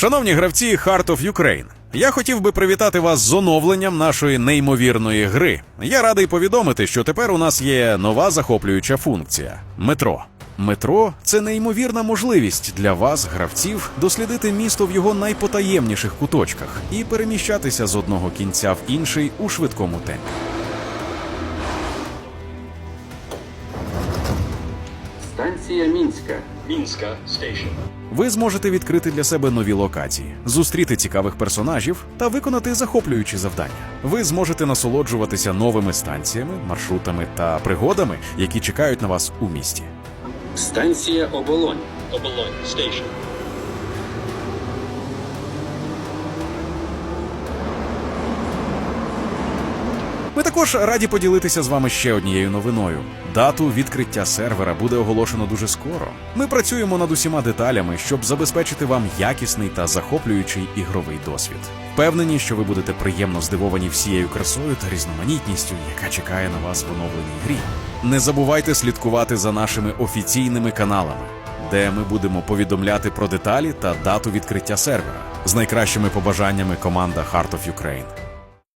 Шановні гравці Heart of Ukraine, я хотів би привітати вас з оновленням нашої неймовірної гри. Я радий повідомити, що тепер у нас є нова захоплююча функція метро. Метро це неймовірна можливість для вас, гравців, дослідити місто в його найпотаємніших куточках і переміщатися з одного кінця в інший у швидкому темпі. Станція Мінська. Мінська стейшн. Ви зможете відкрити для себе нові локації, зустріти цікавих персонажів та виконати захоплюючі завдання. Ви зможете насолоджуватися новими станціями, маршрутами та пригодами, які чекають на вас у місті. Станція Оболонь. Оболонь Station. Ми також раді поділитися з вами ще однією новиною. Дату відкриття сервера буде оголошено дуже скоро. Ми працюємо над усіма деталями, щоб забезпечити вам якісний та захоплюючий ігровий досвід. Впевнені, що ви будете приємно здивовані всією красою та різноманітністю, яка чекає на вас в оновленій грі. Не забувайте слідкувати за нашими офіційними каналами, де ми будемо повідомляти про деталі та дату відкриття сервера. З найкращими побажаннями команда Heart of Ukraine.